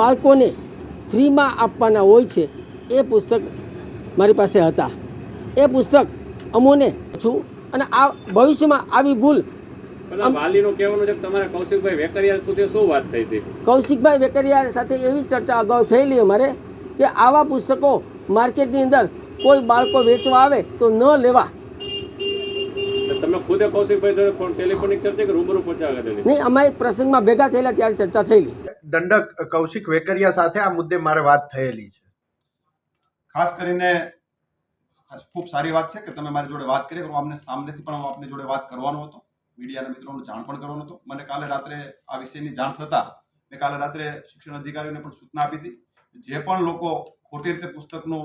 બાળકોને ફ્રીમાં આપવાના હોય છે એ પુસ્તક મારી પાસે હતા. એ પુસ્તક અમોને છું અને આ ભવિષ્યમાં આવી ભૂલ વાલીનું કહેવાનું છે કે તમારે કૌશિકભાઈ વેકરિયા સુધી શું વાત થઈ હતી? કૌશિકભાઈ વેકરિયા સાથે એવી ચર્ચા અગાઉ થયેલી અમારે કે આવા પુસ્તકો માર્કેટની અંદર કોઈ બાળકો વેચવા આવે તો ન લેવા. તમે ખુદે કૌશિકભાઈ ટેલિફોનિક ચર્ચા કે રૂબરૂ પહોંચ્યા નહીં અમારે એક પ્રસંગમાં ભેગા થયેલા ત્યારે ચર્ચા થયેલી. દંડક કૌશિક વેકરિયા સાથે આ મુદ્દે મારે વાત થયેલી છે. ખાસ કરીને ખૂબ સારી વાત છે કે તમે મારી જોડે વાત કરી, હું અમને સામનેથી પણ હું આપની જોડે વાત કરવાનો હતો. મીડિયાના મિત્રોને જાણ પણ કરવાનો હતો. મને કાલે રાત્રે આ વિષયની જાણ થતાં મેં કાલે રાત્રે શિક્ષણ અધિકારીઓને પણ સૂચના આપી હતી જે પણ લોકો ખોટી રીતે પુસ્તકનું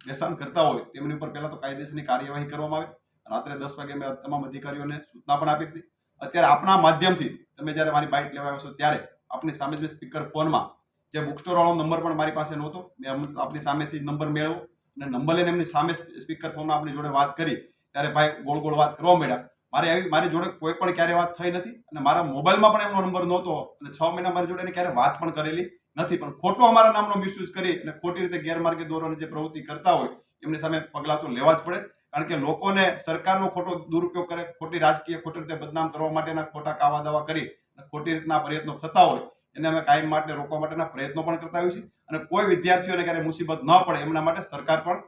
વેચાણ કરતા હોય, તેમની ઉપર પહેલાં તો કાયદેસરની કાર્યવાહી કરવામાં આવે. રાત્રે દસ વાગે મેં તમામ અધિકારીઓને સૂચના પણ આપી હતી. અત્યારે આપના માધ્યમથી તમે જ્યારે મારી બાઇટ લેવા આવ્યો છો ત્યારે આપની સામે જ સ્પીકર ફોનમાં. જે બુક સ્ટોરવાળો નંબર પણ મારી પાસે નહોતો. મેં આપની સામેથી નંબર મેળવ્યો અને નંબર લઈને એમની સામે સ્પીકર ફોનમાં આપણી જોડે વાત કરી. ત્યારે ભાઈ ગોળ ગોળ વાત કરવા મળ્યા મારે આવી મારી જોડે કોઈ પણ ક્યારે વાત થઈ નથી અને મારા મોબાઈલમાં પણ એમનો નંબર નહોતો અને છ મહિના મારી જોડે એને ક્યારે વાત પણ કરેલી નથી. પણ ખોટો અમારા નામનો મિસયુઝ કરી અને ખોટી રીતે ગેરમાર્ગે દોરવાની જે પ્રવૃત્તિ કરતા હોય, એમની સામે પગલાં તો લેવા જ પડે. કારણ કે લોકોને સરકારનો ખોટો દુરુપયોગ કરે, ખોટી રાજકીય ખોટી રીતે બદનામ કરવા માટેના ખોટા કાવા દાવા કરી ખોટી રીતના પ્રયત્નો થતા હોય, એને અમે કાયમ માટે રોકવા માટેના પ્રયત્નો પણ કરતા હોઈએ છીએ. અને કોઈ વિદ્યાર્થીઓને ક્યારે મુસીબત ન પડે, એમના માટે સરકાર પણ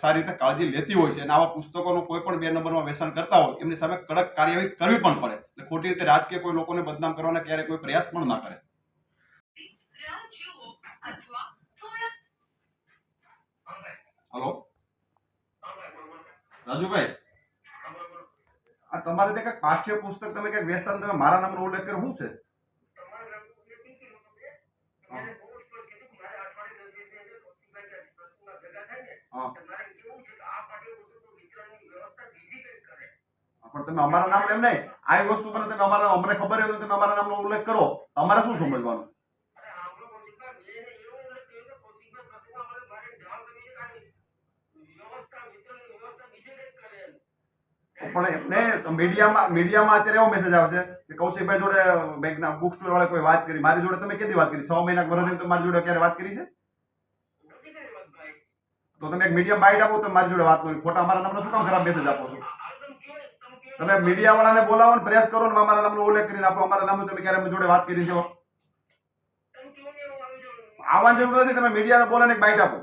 સારી રીતે કાળજી લેતી હોય છે. અને આવા પુસ્તકોનું કોઈ પણ બે નંબરમાં વેચાણ કરતા હોય, એમની સામે કડક કાર્યવાહી કરવી પણ પડે. એટલે ખોટી રીતે રાજકીય કોઈ લોકોને બદનામ કરવાના ક્યારે કોઈ પ્રયાસ પણ ના કરે. હલો? રાજુભાઈ? આ તમારે ત્યાં કંઈક પાઠ્ય પુસ્તક તમે કંઈક વેચતા તમે મારા નામનો ઉલ્લેખ કર્યો શું છે? પણ તમે અમારા નામ એમ નહીં આ વસ્તુ મને તમે અમારા અમને ખબર હોય તો તમે અમારા નામનો ઉલ્લેખ કરો. અમારે શું સમજવાનું? પણ એમને મીડિયામાં મીડિયામાં અત્યારે એવો મેસેજ આવશે કે કૌશિકભાઈ જોડે બેંકના બુક સ્ટોર વાળા કોઈ વાત કરી. મારી જોડે તમે કેટલી વાત કરી? છ મહિના વર્ષથી તો મારી જોડે ક્યારે વાત કરી છે? તો તમે એક મીડિયમ બાઇટ આપો, તો મારી જોડે વાત કરી. ખોટા મારા તમને શું કામ ખરાબ મેસેજ આપો છો? તમે મીડિયા વાળાને બોલાવો ને પ્રેસ કરો ને અમારા નામનો ઉલ્લેખ કરીને આપો. અમારા નામનો તમે ક્યારે જોડે વાત કરી છો? આવવાની જરૂર નથી. તમે મીડિયાને બોલાને એક બાઇટ આપો.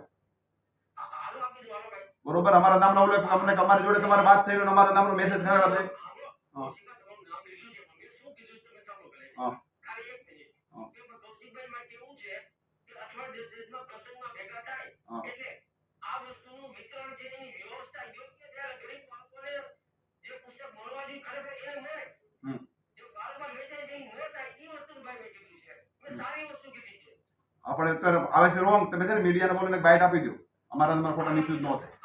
બરોબર અમારા નામનો ઉલ્લેખ અમને અમારી જોડે તમારે વાત થઈ ગયો અમારા નામનો મેસેજ. હા. હમ. આપણે અત્યારે આવે છે રોંગ તમે છે ને મીડિયાને બોલીને બાઇટ આપી દો અમારા નામમાં ખોટા મિસયુઝ ન